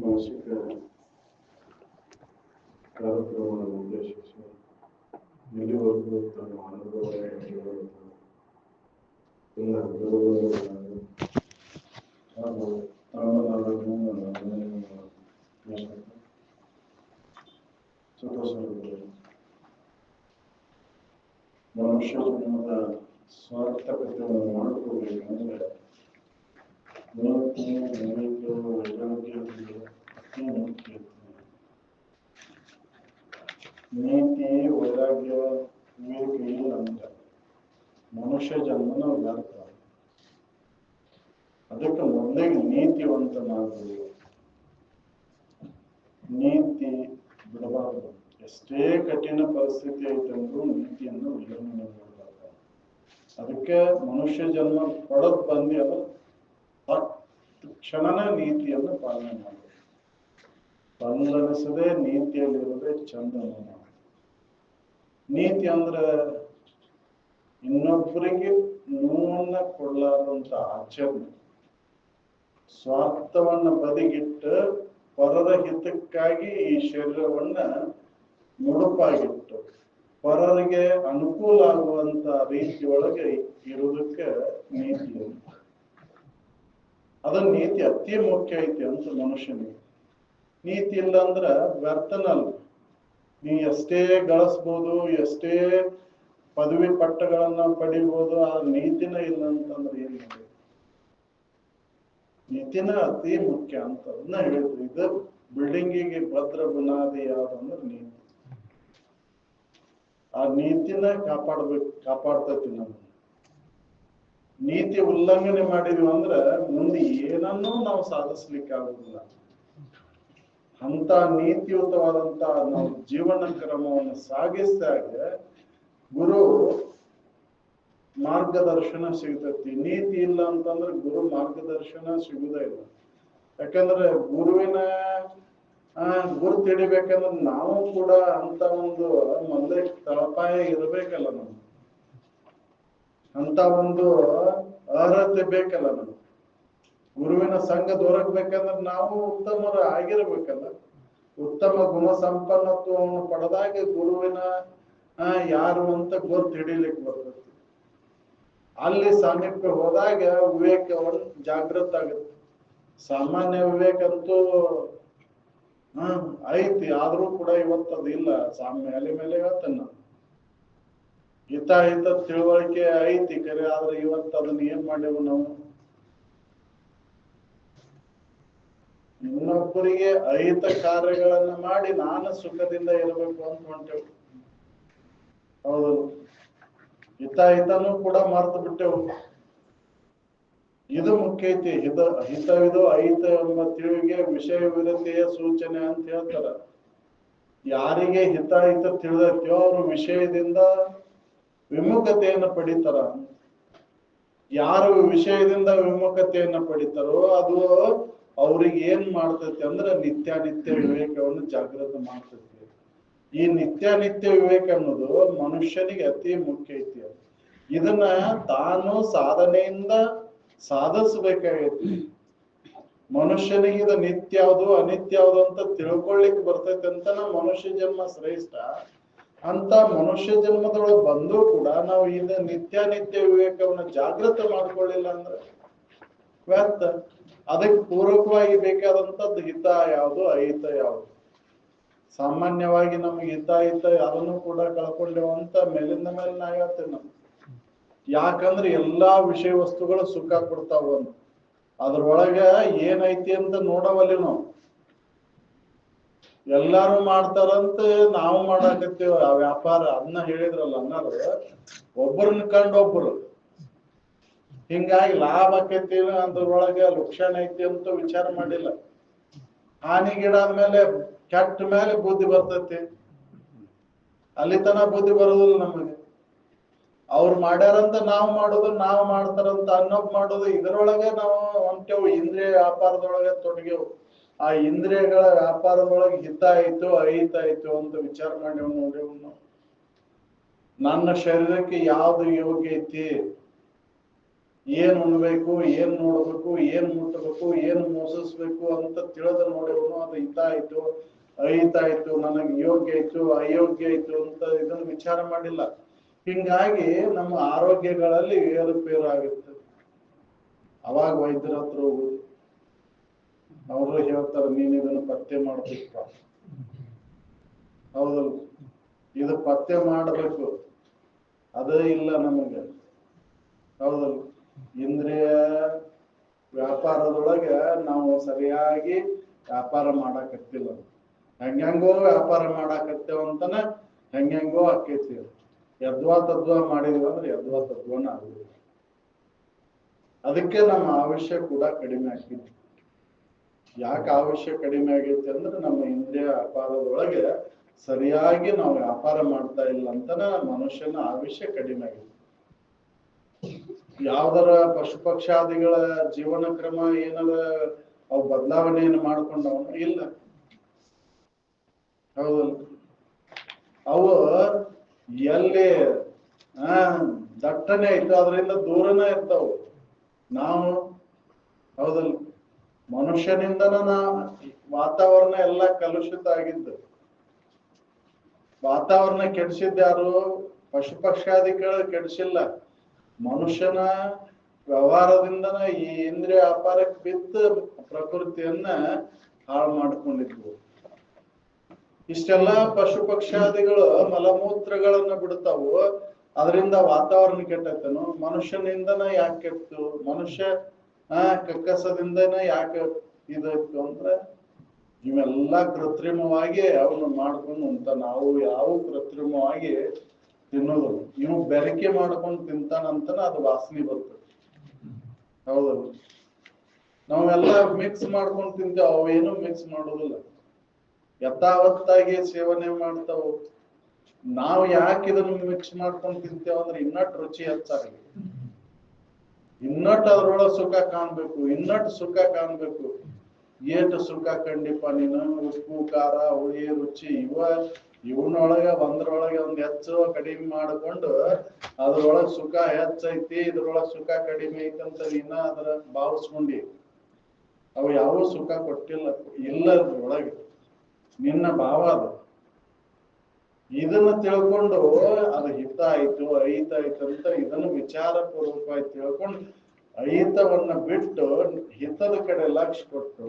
ಮಾಸಿಕ ಕಾರ್ಯಕ್ರಮವನ್ನು ಉದ್ದೇಶಿಸಿ ಇಲ್ಲಿವರೆಗೂ ತಮ್ಮ ಅನುಭವ ಎಲ್ಲ ಗುರುಗಳು ಹಾಗೂ ರಾಮನಾರಾಯಣ ಸುಖಸ್ವರೂಪರು ಮನುಷ್ಯ ಜನ್ಮದ ಸ್ವಾರ್ಥಕತೆಯನ್ನು ಮಾಡ್ಕೋಬೇಕಂದ್ರೆ ನೀತಿ ವೈರಾಗ್ಯ ವಿವೇಕೆಯೇ ಮನುಷ್ಯ ಜನ್ಮನ ವ್ಯರ್ಥ ಅದಕ್ಕೆ ಮೊದಲಿಗೆ ನೀತಿವಂತನಾಗಬೇಕು ನೀತಿ ಬಿಡಬಾರದು ಎಷ್ಟೇ ಕಠಿಣ ಪರಿಸ್ಥಿತಿ ಐತಂದ್ರೂ ನೀತಿಯನ್ನು ಉಲ್ಲಂಘನೆ ಮಾಡಬಾರ್ದು ಅದಕ್ಕೆ ಮನುಷ್ಯ ಜನ್ಮ ಪಡೆದು ಬಂದಿ ಅದ ಕ್ಷಣನ ನೀತಿಯನ್ನು ಪಾಲನೆ ಮಾಡಬೇಕು ತನ್ನನಿಸದೆ ನೀತಿಯಲ್ಲಿರೋದೇ ಚಂದನ ನೀತಿ ಅಂದ್ರೆ ಇನ್ನೊಬ್ಬರಿಗೆ ನೋವನ್ನ ಕೊಡಲಾರಂತ ಆಚರಣೆ. ಸ್ವಾರ್ಥವನ್ನ ಬದಿಗಿಟ್ಟು ಪರರ ಹಿತಕ್ಕಾಗಿ ಈ ಶರೀರವನ್ನ ಮುಡುಪಾಗಿಟ್ಟು ಪರರಿಗೆ ಅನುಕೂಲ ಆಗುವಂತ ರೀತಿಯೊಳಗೆ ಇರುವುದಕ್ಕೆ ನೀತಿ. ಅದ ನೀತಿ ಅತಿ ಮುಖ್ಯ ಐತಿ ಅಂತ ಮನುಷ್ಯನಿಗೆ. ನೀತಿ ಇಲ್ಲ ಅಂದ್ರ ವ್ಯರ್ಥನಲ್ಲ ನೀ ಎಷ್ಟೇ ಗಳಿಸ್ಬೋದು, ಎಷ್ಟೇ ಪದವಿ ಪಟ್ಟಗಳನ್ನ ಪಡಿಬೋದು, ಆ ನೀತಿನ ಇಲ್ಲ ಅಂತಂದ್ರೆ ಏನ್ ನೀತಿನ ಅತಿ ಮುಖ್ಯ ಅಂತ ಅದನ್ನ ಹೇಳಿದ್ರು. ಇದು ಬಿಲ್ಡಿಂಗಿಗೆ ಭದ್ರ ಬುನಾದಿ ಯಾವ್ದಂದ್ರೆ ನೀತಿ. ಆ ನೀತಿನ ಕಾಪಾಡ್ಬೇಕು, ಕಾಪಾಡ್ತೈತಿ ನಮ್ಮನ್ನ ನೀತಿ ಉಲ್ಲಂಘನೆ ಮಾಡಿದ್ವಿ ಅಂದ್ರ ಮುಂದೆ ಏನನ್ನೂ ನಾವು ಸಾಧಿಸ್ಲಿಕ್ಕೆ ಆಗುದಿಲ್ಲ ಅಂತ ನೀತಿಯುತವಾದಂತ ನಾವು ಜೀವನ ಕ್ರಮವನ್ನು ಸಾಗಿಸಿದಾಗ ಗುರು ಮಾರ್ಗದರ್ಶನ ಸಿಗ್ತೈತಿ. ನೀತಿ ಇಲ್ಲ ಅಂತಂದ್ರೆ ಗುರು ಮಾರ್ಗದರ್ಶನ ಸಿಗುದೇ ಇಲ್ಲ. ಯಾಕಂದ್ರೆ ಗುರುವಿನ ಗುರು ತಿಳಿಬೇಕಂದ್ರೆ ನಾವು ಕೂಡ ಅಂತ ಒಂದು ಮೊದಲೇ ತಳಪಾಯ ಇರಬೇಕಲ್ಲ ನಮ್ಗೆ. ಅಂತ ಒಂದು ಅರ್ಹತೆ ಬೇಕಲ್ಲ ನಮ್ಗೆ. ಗುರುವಿನ ಸಂಘ ದೊರಕಬೇಕಂದ್ರೆ ನಾವು ಉತ್ತಮರ ಆಗಿರ್ಬೇಕಲ್ಲ. ಉತ್ತಮ ಗುಣ ಸಂಪನ್ನತ್ವವನ್ನು ಪಡೆದಾಗ ಗುರುವಿನ ಯಾರು ಅಂತ ಗೊತ್ತು ಹಿಡಿಲಿಕ್ಕೆ ಬರ್ತದೆ. ಅಲ್ಲಿ ಸಾಮೀಪ್ಯ ಹೋದಾಗ ವಿವೇಕವನ್ನು ಜಾಗೃತ ಆಗುತ್ತೆ ಸಾಮಾನ್ಯ ವಿವೇಕ ಅಂತೂ, ಹ್ಮ್, ಐತಿ, ಆದ್ರೂ ಕೂಡ ಇವತ್ತು ಅದು ಇಲ್ಲ ಸಾಮ್ಯ ಎಲೆ ಮೇಲೆ ಹೇಳ್ತೇನೆ ನಾನು. ಹಿತ ಹಿತ ತಿಳುವಳಿಕೆ ಐತಿ ಕರೆ, ಆದ್ರೆ ಇವತ್ತು ಅದನ್ನ ಏನ್ ಮಾಡೇವು ನಾವು? ಇನ್ನೊಬ್ಬರಿಗೆ ಅಹಿತ ಕಾರ್ಯಗಳನ್ನ ಮಾಡಿ ನಾನು ಸುಖದಿಂದ ಇರಬೇಕು ಅಂತ ಹೊಂಟೆವು ಹೌದು. ಹಿತ ಹಿತನೂ ಕೂಡ ಮರ್ತು ಬಿಟ್ಟೆವು. ಇದು ಮುಖ್ಯ ಐತಿ. ಹಿತ, ಹಿತವಿದು ಅಹಿತ ಎಂಬ ತಿಳಿವಿಗೆ ವಿಷಯ ವಿರತೆಯ ಸೂಚನೆ ಅಂತ ಹೇಳ್ತಾರ. ಯಾರಿಗೆ ಹಿತ ಹಿತ ತಿಳಿದೈತಿಯೋ ಅವರು ವಿಷಯದಿಂದ ವಿಮುಖತೆಯನ್ನು ಪಡಿತಾರ. ಯಾರು ವಿಷಯದಿಂದ ವಿಮುಖತೆಯನ್ನ ಪಡಿತಾರೋ ಅದು ಅವ್ರಿಗೆ ಏನ್ ಮಾಡ್ತೈತಿ ಅಂದ್ರೆ ನಿತ್ಯ ವಿವೇಕವನ್ನು ಜಾಗೃತ ಮಾಡ್ತೈತಿ. ಈ ನಿತ್ಯ ನಿತ್ಯ ವಿವೇಕ ಅನ್ನೋದು ಮನುಷ್ಯನಿಗೆ ಅತಿ ಮುಖ್ಯ ಐತಿ. ಇದನ್ನ ತಾನು ಸಾಧನೆಯಿಂದ ಸಾಧಿಸ್ಬೇಕಾಗೈತಿ. ಮನುಷ್ಯನಿಗೆ ಇದು ನಿತ್ಯ ಯಾವುದು, ಅನಿತ್ಯ ಯಾವುದು ಅಂತ ತಿಳ್ಕೊಳ್ಲಿಕ್ಕೆ ಬರ್ತೈತೆ ಅಂತ ಮನುಷ್ಯ ಜನ್ಮ ಶ್ರೇಷ್ಠ. ಅಂತ ಮನುಷ್ಯ ಜನ್ಮದೊಳಗೆ ಬಂದು ಕೂಡ ನಾವು ಇದ ನಿತ್ಯ ನಿತ್ಯ ವಿವೇಕವನ್ನ ಜಾಗೃತ ಮಾಡ್ಕೊಳ್ಳಿಲ್ಲ ಅಂದ್ರೆ ವ್ಯರ್ಥ. ಅದಕ್ಕೆ ಪೂರಕವಾಗಿ ಬೇಕಾದಂತದ್ದು ಹಿತ ಯಾವುದು? ಅಹಿತ ಯಾವುದು? ಸಾಮಾನ್ಯವಾಗಿ ನಮ್ಗೆ ಹಿತ ಹಿತ ಅದನ್ನು ಕೂಡ ಕಳ್ಕೊಂಡೇವಂತ ಮೇಲಿಂದ ಮೇಲೆ ನಾ ನಾವು ಯಾಕಂದ್ರೆ ಎಲ್ಲಾ ವಿಷಯ ವಸ್ತುಗಳು ಸುಖ ಕೊಡ್ತಾವ ಅದ್ರೊಳಗ ಏನೈತಿ ಅಂತ ನೋಡವಲ್ಲಿ ನಾವು. ಎಲ್ಲಾರು ಮಾಡ್ತಾರಂತ ನಾವು ಮಾಡಾಕತ್ತೀವ. ಆ ವ್ಯಾಪಾರ ಅದನ್ನ ಹೇಳಿದ್ರಲ್ಲ ಅನ್ನೋದು ಒಬ್ಬರನ್ನ ಕಂಡು ಒಬ್ರು ಹಿಂಗಾಗಿ ಲಾಭ ಆಕೈತಿ ಅದ್ರೊಳಗೆ ಲಕ್ಷಣ ಐತಿ ಅಂತ ವಿಚಾರ ಮಾಡಿಲ್ಲ. ಹಾನಿಗೀಡಾದ್ಮೇಲೆ ಕೆಟ್ಟ ಮೇಲೆ ಬುದ್ಧಿ ಬರ್ತೈತಿ. ಅಲ್ಲಿ ತನ ಬುದ್ಧಿ ಬರೋದಿಲ್ಲ ನಮಗೆ. ಅವ್ರು ಮಾಡ್ಯಾರಂತ ನಾವು ಮಾಡೋದು, ನಾವು ಮಾಡ್ತಾರಂತ ಅನ್ನೋದ್ ಮಾಡೋದು, ಇದರೊಳಗೆ ನಾವು ಹೊಂಟೇವು ಇಂದ್ರಿಯ ವ್ಯಾಪಾರದೊಳಗೆ ತೊಡಗೇವು ಆ ಇಂದ್ರಿಯಗಳ ವ್ಯಾಪಾರದೊಳಗೆ ಹಿತ ಆಯ್ತು ಅಹಿತ ಆಯ್ತು ಅಂತ ವಿಚಾರ ಮಾಡಿ ನಾವು ನನ್ನ ಶರೀರಕ್ಕೆ ಯಾವ್ದು ಯೋಗ್ಯ ಐತಿ? ಏನ್ ಉಣ್ಬೇಕು, ಏನ್ ನೋಡ್ಬೇಕು, ಏನ್ ಮುಟ್ಟಬೇಕು ಏನ್ ಮೋಸಿಸ್ಬೇಕು ಅಂತ ತಿಳಿದ ನೋಡಿವನು ಅದು ಹಿತ ಆಯ್ತು ಅಹಿತ ಆಯ್ತು ನನಗೆ ಯೋಗ್ಯ ಆಯ್ತು ಅಯೋಗ್ಯ ಆಯ್ತು ಅಂತ ಇದನ್ನ ವಿಚಾರ ಮಾಡಿಲ್ಲ. ಹಿಂಗಾಗಿ ನಮ್ಮ ಆರೋಗ್ಯಗಳಲ್ಲಿ ಏರುಪೇರು ಆಗುತ್ತೆ ಅವಾಗ ವೈದ್ಯರ ಹತ್ರ ಹೋಗುದು ಅವರು ಹೇಳ್ತಾರೆ, ನೀನು ಇದನ್ನ ಪತ್ತೆ ಮಾಡಬೇಕು ಹೌದು. ಇದು ಪತ್ತೆ ಮಾಡಬೇಕು. ಅದೇ ಇಲ್ಲ ನಮಗೆ. ಹೌದು. ಇಂದ್ರಿಯ ವ್ಯಾಪಾರದೊಳಗೆ ನಾವು ಸರಿಯಾಗಿ ವ್ಯಾಪಾರ ಮಾಡಾಕತ್ತಿಲ್ಲ. ಹೆಂಗೋ ವ್ಯಾಪಾರ ಮಾಡಾಕತ್ತೇವ ಅಂತನ ಹೆಂಗೆಂಗೋ ಆಕೈತಿ ಯದ್ವಾ ತದ್ವಾ ಮಾಡಿದ್ವಿ ಅಂದ್ರೆ ಯದ್ವಾ ತದ್ವಾನ ಆಗುದಿಲ್ಲ. ಅದಕ್ಕೆ ನಮ್ಮ ಆವಿಷ್ಯ ಕೂಡ ಕಡಿಮೆ ಆಗ್ತೈತಿ ಯಾಕೆ ಅವಶ್ಯ ಕಡಿಮೆ ಆಗೈತೆ ಅಂದ್ರೆ ನಮ್ಮ ಇಂದ್ರಿಯ ವ್ಯಾಪಾರದೊಳಗೆ ಸರಿಯಾಗಿ ನಾವು ವ್ಯಾಪಾರ ಮಾಡ್ತಾ ಇಲ್ಲ ಅಂತನ ಮನುಷ್ಯನ ಆವಿಷ್ಯ ಕಡಿಮೆ ಆಗೇತಿ. ಯಾವ್ದಾರ ಪಶು ಪಕ್ಷಾದಿಗಳ ಜೀವನ ಕ್ರಮ ಏನಾರ ಅವು ಬದಲಾವಣೆಯನ್ನು ಮಾಡ್ಕೊಂಡವನು ಇಲ್ಲ. ಹೌದಲ್ಲ? ಅವು ಎಲ್ಲಿ, ಆ, ದಟ್ಟನೆ ಇತ್ತು, ಅದರಿಂದ ದೂರನೇ ಇರ್ತಾವ. ನಾವು, ಹೌದಲ್ಲ? ಮನುಷ್ಯನಿಂದನ ನಾ ವಾತಾವರಣ ಎಲ್ಲ ಕಲುಷಿತ ಆಗಿದ್ದು, ವಾತಾವರಣ ಕೆಡಿಸಿದ್ಯಾರು ಪಶು ಪಕ್ಷಾದಿಗಳು ಕೆಡಿಸಿಲ್ಲ. ಮನುಷ್ಯನ ವ್ಯವಹಾರದಿಂದನ ಈ ಇಂದ್ರಿಯ ವ್ಯಾಪಾರಕ್ಕೆ ಬಿದ್ದು ಪ್ರಕೃತಿಯನ್ನ ಹಾಳು ಮಾಡ್ಕೊಂಡಿದ್ವು. ಇಷ್ಟೆಲ್ಲ ಪಶು ಪಕ್ಷಾದಿಗಳು ಮಲಮೂತ್ರಗಳನ್ನ ಬಿಡ್ತಾವು. ಅದರಿಂದ ವಾತಾವರಣ ಕೆಟ್ಟೈತನು? ಮನುಷ್ಯನಿಂದನ ಯಾಕೆ ಕೆಟ್ಟು ಮನುಷ್ಯ ಆ ಕಕ್ಕಸದಿಂದನ ಯಾಕೆ ಇದಕ್ಕೆ ಅಂದ್ರೆ ಇವೆಲ್ಲ ಕೃತ್ರಿಮವಾಗಿ ಅವನು ಮಾಡ್ಕೊಂಡು ಅಂತ ನಾವು ಯಾವ ಕೃತ್ರಿಮವಾಗಿ ತಿನ್ನೋದು? ಇವು ಬೆರಕೆ ಮಾಡ್ಕೊಂಡು ತಿಂತಾನಂತನ ಅದು ವಾಸನೆ ಬರ್ತದೆ. ಹೌದಲ್ಲ ನಾವೆಲ್ಲ ಮಿಕ್ಸ್ ಮಾಡ್ಕೊಂಡು ತಿಂತೇವೆ, ಅವೇನು ಮಿಕ್ಸ್ ಮಾಡೋದಿಲ್ಲ. ಯಥಾವತ್ತಾಗಿ ಸೇವನೆ ಮಾಡ್ತಾವ. ನಾವು ಯಾಕೆ ಇದನ್ನು ಮಿಕ್ಸ್ ಮಾಡ್ಕೊಂಡು ತಿಂತೇವೆ ಅಂದ್ರೆ ಇನ್ನಟ್ ರುಚಿ ಹೆಚ್ಚಾಗಲಿ ಇನ್ನಟ್ ಅದ್ರೊಳಗೆ ಸುಖ ಕಾಣ್ಬೇಕು ಇನ್ನಟ್ ಸುಖ ಕಾಣ್ಬೇಕು. ಏಟು ಸುಖ ಕಂಡಿಪ್ಪ ನೀನು? ಉಪ್ಪು, ಖಾರ, ಹುಳಿ, ರುಚಿ, ಇವ ಇವನೊಳಗೆ ಒಂದ್ರೊಳಗೆ ಒಂದ್ ಹೆಚ್ಚು ಕಡಿಮೆ ಮಾಡಿಕೊಂಡು ಅದ್ರೊಳಗ ಸುಖ ಹೆಚ್ಚೈತಿ, ಇದ್ರೊಳಗ ಸುಖ ಕಡಿಮೆ ಐತಂತ ನೀನ ಅದ್ರ ಭಾವಿಸ್ಕೊಂಡಿ. ಅವು ಯಾವ ಸುಖ ಕೊಟ್ಟಿಲ್ಲ ಇಲ್ಲ ಅದ್ರೊಳಗೆ ನಿನ್ನ ಭಾವ ಅದು. ಇದನ್ನ ತಿಳ್ಕೊಂಡು ಅದು ಹಿತ ಆಯ್ತು, ಅಹಿತ ಆಯ್ತು ಅಂತ ಇದನ್ನು ವಿಚಾರ ಪೂರ್ವಕವಾಗಿ ತಿಳ್ಕೊಂಡು ಅಹಿತವನ್ನ ಬಿಟ್ಟು ಹಿತದ ಕಡೆ ಲಕ್ಷ ಕೊಟ್ಟು,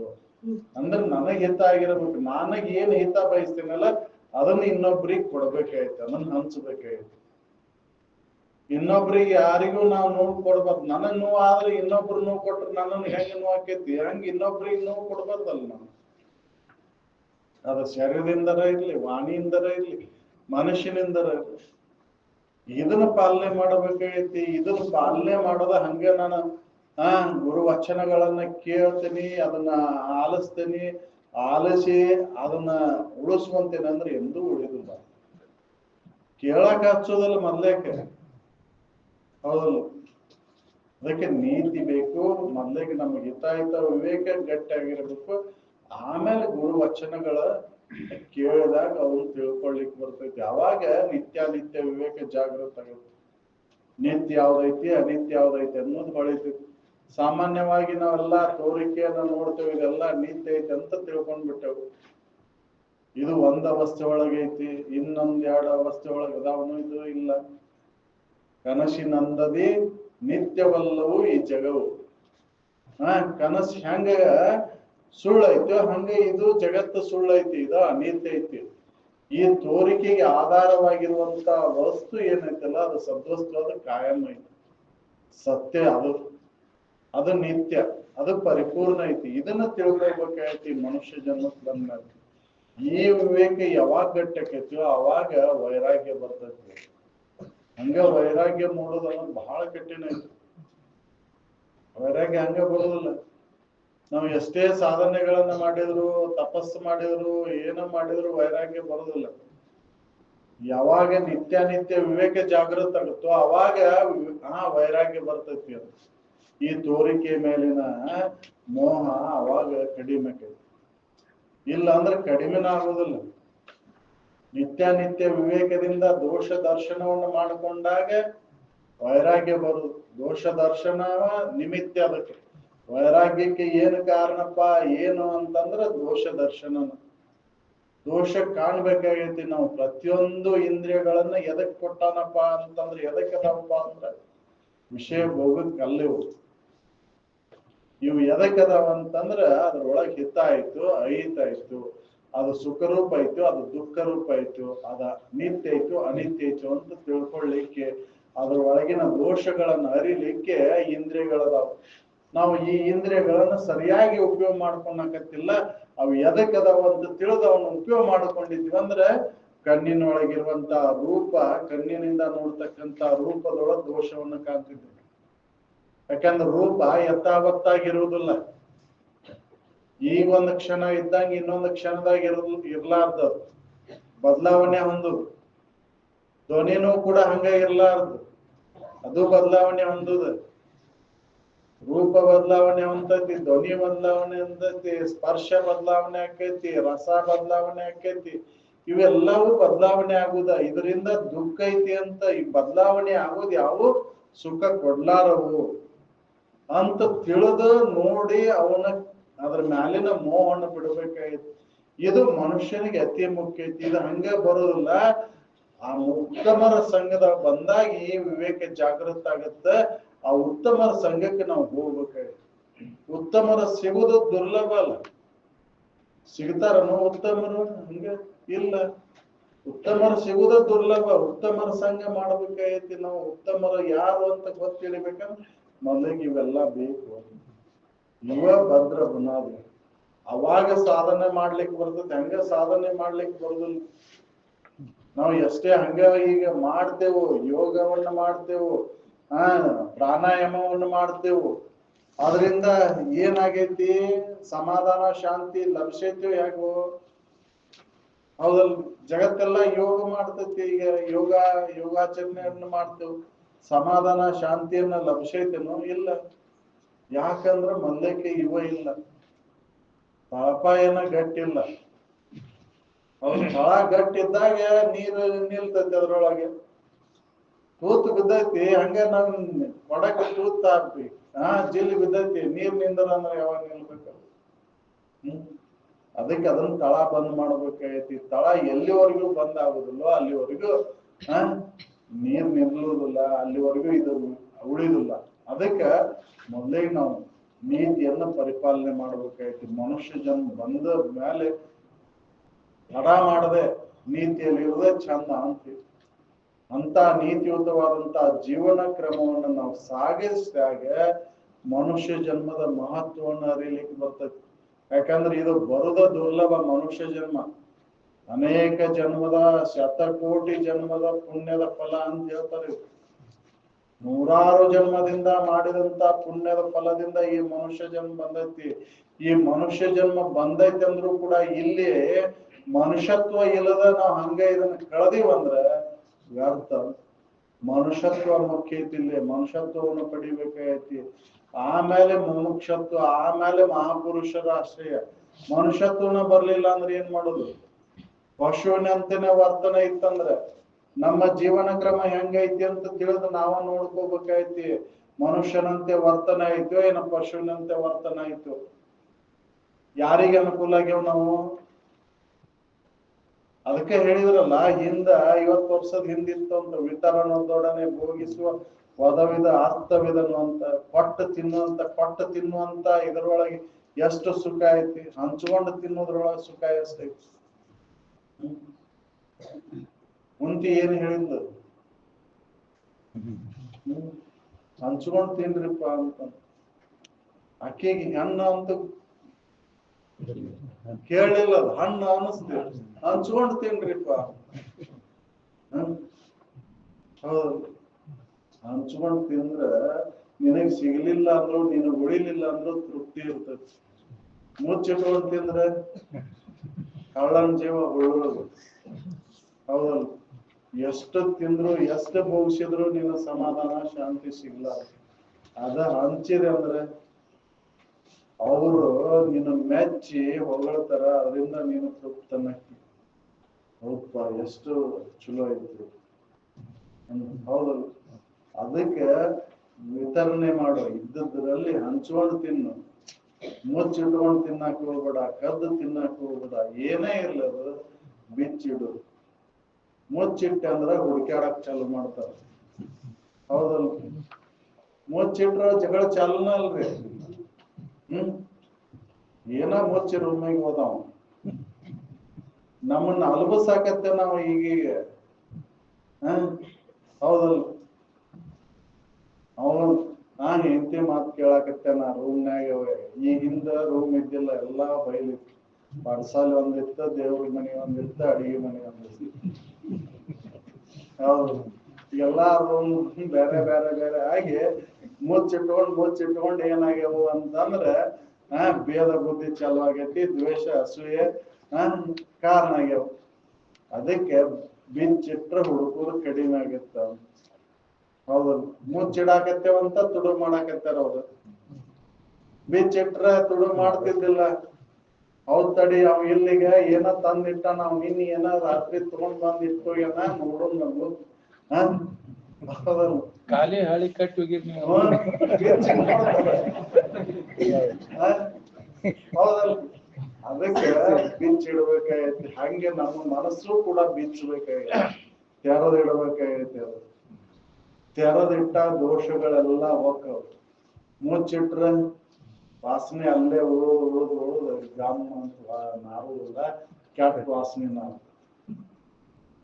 ಅಂದ್ರೆ ನನಗ್ ಹಿತ ಆಗಿರ್ಬೇಕು, ನನಗ್ ಏನ್ ಹಿತ ಬಯಸ್ತೀನಲ್ಲ ಅದನ್ನ ಇನ್ನೊಬ್ರಿಗೆ ಕೊಡ್ಬೇಕಾಯ್ತು, ಅದನ್ನ ಹಂಚ್ಬೇಕಾಯ್ತು. ಇನ್ನೊಬ್ರಿಗೆ ಯಾರಿಗೂ ನಾವು ನೋವು ಕೊಡ್ಬಾರ್ದು, ನನಗ್ ನೋವು ಆದ್ರೆ ಇನ್ನೊಬ್ರು ನೋವು ಕೊಟ್ರೆ ನನ್ನ ಹೆಂಗ್ ನೋವು ಆಕೈತಿ, ಹಂಗ ಇನ್ನೊಬ್ರಿಗೆ ನೋವು ಕೊಡ್ಬಾರ್ದಲ್ಲ ನಾವು. ಅದ ಶರೀರದಿಂದರ ಇರ್ಲಿ, ವಾಣಿಯಿಂದರ ಇರ್ಲಿ ಮನುಷ್ಯನಿಂದರ ಇದನ್ನ ಪಾಲನೆ ಮಾಡಬೇಕಾಗೈತಿ ಇದನ್ನ ಪಾಲನೆ ಮಾಡೋದ ಹಂಗೆ ನಾನು ಆ ಗುರು ವಚನಗಳನ್ನ ಕೇಳ್ತೀನಿ, ಅದನ್ನ ಆಲಿಸ್ತೀನಿ, ಆಲಿಸಿ ಅದನ್ನ ಉಳಿಸ್ಕೊಂತೀನಿ ಅಂದ್ರೆ ಎಂದೂ ಉಳಿದಿಲ್ಲ. ಕೇಳಕ್ ಹಚ್ಚೋದಲ್ಲ ಮೊದ್ಲೇಕೆ ಹೌದಲ್ಲ? ಅದಕ್ಕೆ ನೀತಿ ಬೇಕು, ಮೊದ್ಲಿಗೆ ನಮ್ಗೆ ಹಿತಾಯಿತ ವಿವೇಕ ಗಟ್ಟಿಯಾಗಿರ್ಬೇಕು. ಆಮೇಲೆ ಗುರು ವಚನಗಳ ಕೇಳಿದಾಗ ಅವ್ರು ತಿಳ್ಕೊಳ್ಲಿಕ್ಕೆ ಬರ್ತೈತಿ. ಅವಾಗ ನಿತ್ಯ ನಿತ್ಯ ವಿವೇಕ ಜಾಗೃತ ಆಗುತ್ತೆ ನಿತ್ಯ ಯಾವ್ದೈತಿ, ಅನಿತ್ಯ ಯಾವ್ದೈತಿ ಅನ್ನೋದು ಹೊಳಿತೈತಿ. ಸಾಮಾನ್ಯವಾಗಿ ನಾವೆಲ್ಲ ತೋರಿಕೆಯನ್ನ ನೋಡ್ತೇವೆ, ಇದೆಲ್ಲ ನಿತ್ಯ ಐತಿ ಅಂತ ತಿಳ್ಕೊಂಡ್ಬಿಟ್ಟೆವು. ಇದು ಒಂದ್ ಅವಸ್ಥೆ ಒಳಗೈತಿ ಇನ್ನೊಂದ್ ಎರಡು ಅವಸ್ಥೆ ಒಳಗ ಅದಾವನು ಇದು ಇಲ್ಲ. ಕನಸಿನಂದದಿ ನಿತ್ಯವಲ್ಲವು ಈ ಜಗವು. ಹಾ, ಕನಸ್ ಹೆಂಗ ಸುಳ್ಳೈತೋ, ಹಂಗೆ ಇದು ಜಗತ್ತು ಸುಳ್ಳೈತಿ, ಇದು ಅನಿತ್ಯ ಐತಿ. ಈ ತೋರಿಕೆಗೆ ಆಧಾರವಾಗಿರುವಂತ ವಸ್ತು ಏನೈತಲ್ಲ, ಅದು ಸದ್ವಸ್ತು ಅದು ಕಾಯಂ ಐತಿ. ಸತ್ಯ ಅದು. ಅದು ನಿತ್ಯ, ಅದು ಪರಿಪೂರ್ಣ ಐತಿ. ಇದನ್ನ ತಿಳ್ಕೊಬೇಕಾಯ್ತಿ ಮನುಷ್ಯ ಜನ್ಮ ಬಂದ್ಮೇಲೆ. ಈ ವಿವೇಕ ಯಾವಾಗ ಗಟ್ಟಕೈತಿಯೋ ಅವಾಗ ವೈರಾಗ್ಯ ಬರ್ತೈತಿ. ಹಂಗ ವೈರಾಗ್ಯ ಮೂಡೋದು ಅನ್ನೋದು ಬಹಳ ಕಠಿಣ ಐತಿ. ವೈರಾಗ್ಯ ಹಂಗ ಬರೋದಿಲ್ಲ. ನಾವು ಎಷ್ಟೇ ಸಾಧನೆಗಳನ್ನ ಮಾಡಿದ್ರು, ತಪಸ್ಸು ಮಾಡಿದ್ರು, ಏನ ಮಾಡಿದ್ರು ವೈರಾಗ್ಯ ಬರೋದಿಲ್ಲ. ಯಾವಾಗ ನಿತ್ಯ ನಿತ್ಯ ವಿವೇಕ ಜಾಗೃತ ಆಗುತ್ತೋ ಅವಾಗ ಆ ವೈರಾಗ್ಯ ಬರ್ತೈತಿ ಅದು. ಈ ತೋರಿಕೆ ಮೇಲಿನ ಮೋಹ ಅವಾಗ ಕಡಿಮೆ ಇಲ್ಲ ಅಂದ್ರೆ ಕಡಿಮೆನ ಆಗೋದಿಲ್ಲ. ನಿತ್ಯ ನಿತ್ಯ ವಿವೇಕದಿಂದ ದೋಷ ದರ್ಶನವನ್ನು ಮಾಡಿಕೊಂಡಾಗ ವೈರಾಗ್ಯ ಬರುದು. ದೋಷ ದರ್ಶನ ನಿಮಿತ್ತ ಅದಕ್ಕೆ. ವೈರಾಗ್ಯಕ್ಕೆ ಏನು ಕಾರಣಪ್ಪ, ಏನು ಅಂತಂದ್ರ ದೋಷ ದರ್ಶನ. ದೋಷ ಕಾಣ್ಬೇಕಾಗೈತಿ ನಾವು ಪ್ರತಿಯೊಂದು ಇಂದ್ರಿಯಗಳನ್ನ ಎದಕ್ ಕೊಟ್ಟಾನಪ್ಪ ಅಂತಂದ್ರೆ ಎದಕ್ ಅದಾವಪ್ಪ ಅಂದ್ರ ವಿಷಯ ಭೋಗಕ್ಕೆ ಅಲ್ಲಿವು ಇವು ಎದಕ್ ಅದಾವ ಅಂತಂದ್ರ ಅದ್ರೊಳಗ್ ಹಿತ ಆಯ್ತು, ಅಹಿತ ಆಯ್ತು. ಅದು ಸುಖ ರೂಪ ಆಯ್ತು, ಅದು ದುಃಖ ರೂಪ ಆಯ್ತು. ಅದ ನಿತ್ಯ ಆಯ್ತು, ಅನಿತ್ಯ ಆಯ್ತು ಅಂತ ತಿಳ್ಕೊಳ್ಳಿಕ್ಕೆ ಅದ್ರ ಒಳಗಿನ ದೋಷಗಳನ್ನ ಅರಿಲಿಕ್ಕೆ ಇಂದ್ರಿಯಗಳದಾವ. ನಾವು ಈ ಇಂದ್ರಿಯಗಳನ್ನು ಸರಿಯಾಗಿ ಉಪಯೋಗ ಮಾಡ್ಕೊಳಕತ್ತಿಲ್ಲ ಅವು ಎದಕ್ಕದವ ಅಂತ ತಿಳಿದು ಉಪಯೋಗ ಮಾಡಿಕೊಂಡಿದ್ವಿ ಅಂದ್ರೆ ಕಣ್ಣಿನೊಳಗಿರುವಂತ ರೂಪ, ಕಣ್ಣಿನಿಂದ ನೋಡ್ತಕ್ಕಂತ ರೂಪದೊಳಗೆ ದೋಷವನ್ನು ಕಾಣ್ತಿದ್ವಿ. ಯಾಕಂದ್ರೆ ರೂಪ ಯಥಾವತ್ತಾಗಿರುವುದಿಲ್ಲ ಈ ಒಂದು ಕ್ಷಣ ಇದ್ದಂಗ ಇನ್ನೊಂದು ಕ್ಷಣದಾಗ ಇರೋದು ಇರ್ಲಾರ್ದು. ಬದಲಾವಣೆ ಹೊಂದುದು ಧ್ವನಿನೂ ಕೂಡ ಹಂಗ ಇರ್ಲಾರ್ದು. ಅದು ಬದಲಾವಣೆ ಹೊಂದುದು. ರೂಪ ಬದಲಾವಣೆ ಅಂತೈತಿ ಧ್ವನಿ ಬದಲಾವಣೆ ಅಂತೈತಿ ಸ್ಪರ್ಶ ಬದಲಾವಣೆ ಆಕೈತಿ, ರಸ ಬದಲಾವಣೆ ಆಕೈತಿ, ಇವೆಲ್ಲವೂ ಬದಲಾವಣೆ ಆಗುದ. ಇದರಿಂದ ದುಃಖ ಐತಿ ಅಂತ ಈ ಬದಲಾವಣೆ ಆಗೋದು ಯಾವ? ಸುಖ ಕೊಡ್ಲಾರವು. ಅಂತ ತಿಳಿದು ನೋಡಿ ಅವನ ಅದ್ರ ಮ್ಯಾಲಿನ ಮೋಹನ ಬಿಡಬೇಕಾಗಿತ್ತು ಇದು ಮನುಷ್ಯನಿಗೆ ಅತಿ ಮುಖ್ಯ ಐತಿ. ಇದು ಹಂಗ ಬರೋದಿಲ್ಲ. ಆ ಉತ್ತಮರ ಸಂಘದ ಬಂದಾಗ ವಿವೇಕ ಜಾಗೃತ ಆಗತ್ತ. ಆ ಉತ್ತಮರ ಸಂಘಕ್ಕೆ ನಾವು ಹೋಗ್ಬೇಕಾಗಿತ್ತು. ಉತ್ತಮರ ಸಿಗುದು ದುರ್ಲಭ ಅಲ್ಲ. ಸಿಗ್ತಾರನು ಉತ್ತಮರು? ಹಂಗ ಇಲ್ಲ. ಉತ್ತಮರು ಸಿಗುದ ದುರ್ಲಭ. ಉತ್ತಮರ ಸಂಘ ಮಾಡ್ಬೇಕಾಗೈತಿ ನಾವು ಉತ್ತಮರು ಯಾರು ಅಂತ ಗೊತ್ತಿಡಬೇಕಂದ್ರೆ ಮೊದಲಿಗೆ ಇವೆಲ್ಲ ಬೇಕು. ಇವ ಭದ್ರ ಬುನಾದಿ. ಅವಾಗ ಸಾಧನೆ ಮಾಡ್ಲಿಕ್ಕೆ ಬರ್ತದೆ. ಹಂಗ ಸಾಧನೆ ಮಾಡ್ಲಿಕ್ಕೆ ಬರುದಿಲ್ಲ. ನಾವು ಎಷ್ಟೇ ಹಂಗ ಈಗ ಮಾಡ್ತೇವೋ, ಯೋಗವನ್ನ ಮಾಡ್ತೇವು ಆ ಪ್ರಾಣಾಯಾಮವನ್ನು ಮಾಡ್ತೇವು. ಅದರಿಂದ ಏನಾಗೈತಿ? ಸಮಾಧಾನ, ಶಾಂತಿ ಲಭಿಸೈತೋ ಯಾಕೋ ಹೌದಲ್ ಜಗತ್ತೆಲ್ಲ ಯೋಗ ಮಾಡ್ತೈತಿ. ಈಗ ಯೋಗ, ಯೋಗಾಚರಣೆಯನ್ನು ಮಾಡ್ತೇವೆ. ಸಮಾಧಾನ, ಶಾಂತಿಯನ್ನ ಲಭಿಸೈತೇನೋ? ಇಲ್ಲ. ಯಾಕಂದ್ರ ಮಂದಕ್ಕೆ ಇವ ಇಲ್ಲ. ಪಾಪಾಯನ ಗಟ್ಟಿಲ್ಲ ಅವ್ರ ಬಹಳ ಗಟ್ಟಿದ್ದಾಗ ನೀರು ನಿಲ್ತೈತಿ ಅದ್ರೊಳಗೆ. ತೂತು ಬಿದ್ದೈತಿ, ಹಂಗ ನನ್ ಕೊಡಕ್ಕೆ ತೂತ್ ಆಗ್ತಿ ಹಾ ಜಿಲ್ ಬಿದ್ದೈತಿ, ನೀರ್ ನಿಂದರ ಅಂದ್ರೆ ಯಾವಾಗ ನಿಲ್ಬೇಕು? ಹ್ಮ್? ಅದಕ್ಕೆ ಅದನ್ನ ತಳ ಬಂದ್ ಮಾಡ್ಬೇಕಾಗೈತಿ. ತಳ ಎಲ್ಲಿವರೆಗೂ ಬಂದ್ ಆಗುದಿಲ್ಲೋ ಅಲ್ಲಿವರೆಗೂ, ಆ, ನೀರ್ ನಿಲ್ಲುದಿಲ್ಲ ಅಲ್ಲಿವರೆಗೂ ಇದು ಉಳಿದಿಲ್ಲ. ಅದಕ್ಕ ಮೊದಲಿಗೆ ನಾವು ನೀತಿಯನ್ನ ಪರಿಪಾಲನೆ ಮಾಡ್ಬೇಕಾಯ್ತಿ ಮನುಷ್ಯ ಜನ್ ಬಂದ ಮೇಲೆ ತಡ ಮಾಡದೆ ನೀತಿಯಲ್ಲಿ ಇರೋದೇ ಚಂದ ಅಂತೀವಿ ಅಂತ ನೀತಿಯುತವಾದಂತ ಜೀವನ ಕ್ರಮವನ್ನು ನಾವು ಸಾಗಿಸಿದಾಗ ಮನುಷ್ಯ ಜನ್ಮದ ಮಹತ್ವವನ್ನು ಅರಿಲಿಕ್ಕೆ ಬರ್ತೈತಿ ಯಾಕಂದ್ರೆ ಇದು ಬರುದ ದುರ್ಲಭ ಮನುಷ್ಯ ಜನ್ಮ. ಅನೇಕ ಜನ್ಮದ ಶತಕೋಟಿ ಜನ್ಮದ ಪುಣ್ಯದ ಫಲ ಅಂತ ಹೇಳ್ತಾರೆ. ನೂರಾರು ಜನ್ಮದಿಂದ ಮಾಡಿದಂತ ಪುಣ್ಯದ ಫಲದಿಂದ ಈ ಮನುಷ್ಯ ಜನ್ಮ ಬಂದೈತಿ. ಈ ಮನುಷ್ಯ ಜನ್ಮ ಬಂದೈತಿ ಅಂದ್ರೂ ಕೂಡ ಇಲ್ಲಿ ಮನುಷ್ಯತ್ವ ಇಲ್ಲದ ನಾವು ಹಂಗೆ ಇದನ್ನ ಕಳೆದಿವಂದ್ರ ವ್ಯರ್ಥ ಮನುಷ್ಯತ್ವ ಮುಖ್ಯ ಐತಿ ಇಲ್ಲಿ ಮನುಷ್ಯತ್ವವನ್ನು ಪಡಿಬೇಕಾಯ್ತಿ. ಆಮೇಲೆ ಮುಮುಕ್ಷತ್ವ ಆಮೇಲೆ ಮಹಾಪುರುಷರ ಆಶ್ರಯ. ಮನುಷ್ಯತ್ವನ ಬರ್ಲಿಲ್ಲ ಅಂದ್ರೆ ಏನ್ ಮಾಡೋದು? ಪಶುವಿನಂತನೇ ವರ್ತನೆ ಇತ್ತಂದ್ರೆ ನಮ್ಮ ಜೀವನ ಕ್ರಮ ಹೆಂಗೈತಿ ಅಂತ ತಿಳಿದು ನಾವ ನೋಡ್ಕೋಬೇಕಾಯ್ತಿ. ಮನುಷ್ಯನಂತೆ ವರ್ತನೆ ಆಯ್ತು ಏನ ಪಶುವಿನಂತೆ ವರ್ತನೆ ಆಯ್ತು? ಯಾರಿಗೆ ಅನುಕೂಲ ಆಗ್ಯಾವ ನಾವು? ಅದಕ್ಕೆ ಹೇಳಿದ್ರಲ್ಲ ಹಿಂದ ಐವತ್ತು ವರ್ಷದ ಹಿಂದಿತ್ತು ಅಂತ ವಿತರಣದೊಡನೆ ಭೋಗಿಸುವ ವದವಿದ ಅರ್ಥವಿದನು ಅಂತ, ಕೊಟ್ಟು ತಿನ್ನುವಂತ ಕೊಟ್ಟು ತಿನ್ನುವಂತ ಇದರೊಳಗೆ ಎಷ್ಟು ಸುಖ ಐತಿ? ಹಂಚ್ಕೊಂಡು ತಿನ್ನೋದ್ರೊಳಗೆ ಸುಖ ಎಷ್ಟೈತಿ. ಮುಂತಿ ಏನ್ ಹಂಚ್ಕೊಂಡು ಹಂಚ್ಕೊಂಡ್ ತಿನ್ರಿಪ್ಪ ಅಂತ. ಅಕ್ಕಿಗೆ ಹೆಣ್ಣು ಅಂತ ಕೇಳಲಿಲ್ಲ ಹಣ್ಣ ಹಣ್ಣು ಹಂಚ್ಕೊಂಡ್ ತಿನ್ರಿಪ್ಪ. ಹೌದು. ಹಂಚ್ಕೊಂಡ್ ತಿಂದ್ರ ನಿನಗ್ ಸಿಗ್ಲಿಲ್ಲ ಅಂದ್ರು, ನೀನು ಉಳಿಲಿಲ್ಲ ಅಂದ್ರು ತೃಪ್ತಿ ಇರ್ತದೆ. ಮುಚ್ಚಿಟ್ಕೊಂಡ್ ತಿಂದ್ರ ಕಳ್ಳನ್ ಜೀವ ಉಳ್ಳೋದು ಹೌದಲ್ಲ? ಎಷ್ಟು ತಿಂದ್ರು, ಎಷ್ಟು ಭೋಗಿಸಿದ್ರು ನಿನ್ನ ಸಮಾಧಾನ, ಶಾಂತಿ ಸಿಗ್ಲಾರ ಅದ ಹಂಚಿದೆ ಅಂದ್ರೆ ಅವರು ನಿನ್ನ ಮೆಚ್ಚಿ ಹೊಗಳ್ತಾರ, ಅದರಿಂದ ನೀನು ತೃಪ್ತನಾಗ್ತಿ ಹೌದಪ್ಪ ಎಷ್ಟು ಚಲೋ ಐತಿ ಹೌದಲ್ ಅದಕ್ಕೆ ವಿತರಣೆ ಮಾಡು. ಇದ್ದದ್ರಲ್ಲಿ ಹಂಚ್ಕೊಂಡು ತಿನ್ನು. ಮುಚ್ಚಿಟ್ಕೊಂಡು ತಿನ್ನಕ್ ಹೋಗ್ಬೇಡ, ಕದ್ದು ತಿನ್ನಕ್ ಹೋಗ್ಬೇಡ. ಏನೇ ಇರ್ಲಿ ಅದು, ಬಿಚ್ಚಿಡು. ಮುಚ್ಚಿಟ್ಟೆ ಅಂದ್ರ ಹುಡುಕ್ಯಾಡಕ್ ಚಾಲು ಮಾಡ್ತಾರ. ಹೌದಲ್ ಮುಚ್ಚಿಟ್ರ ಜಗಳ ಚಾಲನ ಅಲ್ರಿ ಹ್ಮ್? ಏನ ಮುಚ್ಚಿ ರೂಮಿಗೆ ಹೋದಾವ ನಮ್ಮನ್ನ ಅಲ್ಬಸಾಕತ್ತೆ ನಾವು ಈಗೀಗ ಹೌದಲ್ ಅವನು ಆ ಹೆಂಡತಿ ಮಾತು ಕೇಳಾಕತ್ತೆ ನಾ ರೂಮ್ನಾಗ ಈ ಹಿಂದ ರೂಮ್ ಇದ್ದಿಲ್ಲ, ಎಲ್ಲಾ ಬೈಲಿತ್ತು ಪಡ್ಸಾಲಿ ಒಂದಿತ್ತ, ದೇವ್ರ ಮನೆ ಒಂದಿತ್ತ, ಅಡಿಗೆ ಮನೆ ಒಂದಿತ್ತು. ಹೌದು. ಎಲ್ಲಾ ರೂಮ್ ಬೇರೆ ಬೇರೆ ಬೇರೆ. ಆಗಿ ಮುಚ್ಚಿಟ್ಕೊಂಡ್ ಮುಚ್ಚಿಟ್ಕೊಂಡು ಏನಾಗ್ಯವು ಅಂತಂದ್ರ, ಆ, ಭೇದ ಬುದ್ಧಿ ಚಾಲು ಆಗೈತಿ, ದ್ವೇಷ, ಅಸೂಯೆ, ಆ, ಕಾರಣ ಆಗ್ಯಾವ. ಅದಕ್ಕೆ ಬಿಚ್ಚಿಟ್ರ ಹುಡುಕುದು ಕಡಿಮೆ ಆಗಿತ್ತ. ಮುಚ್ಚಿಡಾಕತ್ತೇವ ಮುಚ್ಚಿಡಾಕತ್ತೇವಂತ ತುಡು ಮಾಡಾಕತ್ತಾರ ಅವ್ರು. ಬಿಚ್ಚಿಟ್ರ ತುಡು ಮಾಡ್ತಿದ್ದಿಲ್ಲ. ಹೌದ್ ತಡಿ, ಅವ್ ಇಲ್ಲಿಗೆ ಏನ ತಂದಿಟ್ಟ ನಾವ್ ಇನ್ ಏನ ರಾತ್ರಿ ತಗೊಂಡ್ ಬಂದ್ ಇಟ್ಟು ಏನ ನೋಡು ನಮ್ಗು ಹ? ಖಾಲಿ ಹಾಳಿ ಕಟ್ಟಿ ಹೋಗಿರ್ ನೀವು. ಅದಕ್ಕೆ ಬಿಚ್ಚಿಡ್ಬೇಕಾಗೈತಿ. ಹಂಗೆ ನಮ್ಮ ಮನಸ್ಸು ಕೂಡ ಬಿಚ್ಚಬೇಕಾಗೈತಿ ತೆರೆದಿಡ್ಬೇಕಾಗೈತಿ ಅದು. ತೆರೆದಿಟ್ಟ ದೋಷಗಳೆಲ್ಲ ಹೋಗ್ತಾವ. ಮುಚ್ಚಿಟ್ರ ವಾಸನೆ ಅಲ್ಲೇ ಉಳಿದು ಉಳಿದು ಉಳಿದು ಜಾಮ್ ಅಂತ ನಾವು ಇಲ್ಲ ಕೆಟ್ಟ ವಾಸನೆ ನಾವು.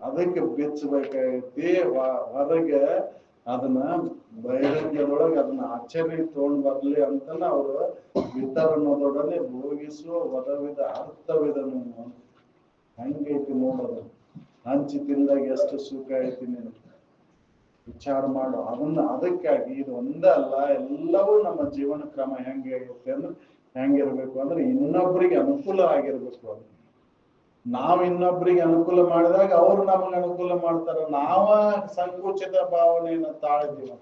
ಅದಕ್ಕೆ ಬಿಚ್ಚಬೇಕಾಗೈತಿ ಹೊರಗೆ ಅದನ್ನ ಬೈರಂಗ್ಯದೊಳಗೆ ಅದನ್ನ ಆಚರಣೆ ತಗೊಂಡ್ ಬರ್ಲಿ ಅಂತನ ಅವರು ವಿತರಣದೊಡನೆ ಭೋಗಿಸುವ ವದವಿದ ಅರ್ಥವಿದನು. ಹಂಗೈತಿ ನೋಡೋದು. ಹಂಚಿ ತಿಂದಾಗ ಎಷ್ಟು ಸುಖ ಐತಿ ನೀನು? ವಿಚಾರ ಮಾಡು. ಅದನ್ನ, ಅದಕ್ಕಾಗಿ ಇದು ಒಂದೇ ಅಲ್ಲ, ಎಲ್ಲವೂ ನಮ್ಮ ಜೀವನ ಕ್ರಮ ಹೆಂಗೆ ಆಗೈತೆ ಅಂದ್ರೆ ಹೆಂಗಿರ್ಬೇಕು ಅಂದ್ರೆ ಇನ್ನೊಬ್ಬರಿಗೆ ಅನುಕೂಲ ಆಗಿರ್ಬೇಕು ಅದು. ನಾವ್ ಇನ್ನೊಬ್ರಿಗೆ ಅನುಕೂಲ ಮಾಡಿದಾಗ ಅವ್ರು ನಮಗೆ ಅನುಕೂಲ ಮಾಡ್ತಾರ. ನಾವ ಸಂಕುಚಿತ ಭಾವನೆಯನ್ನ ತಾಳಿದೀವ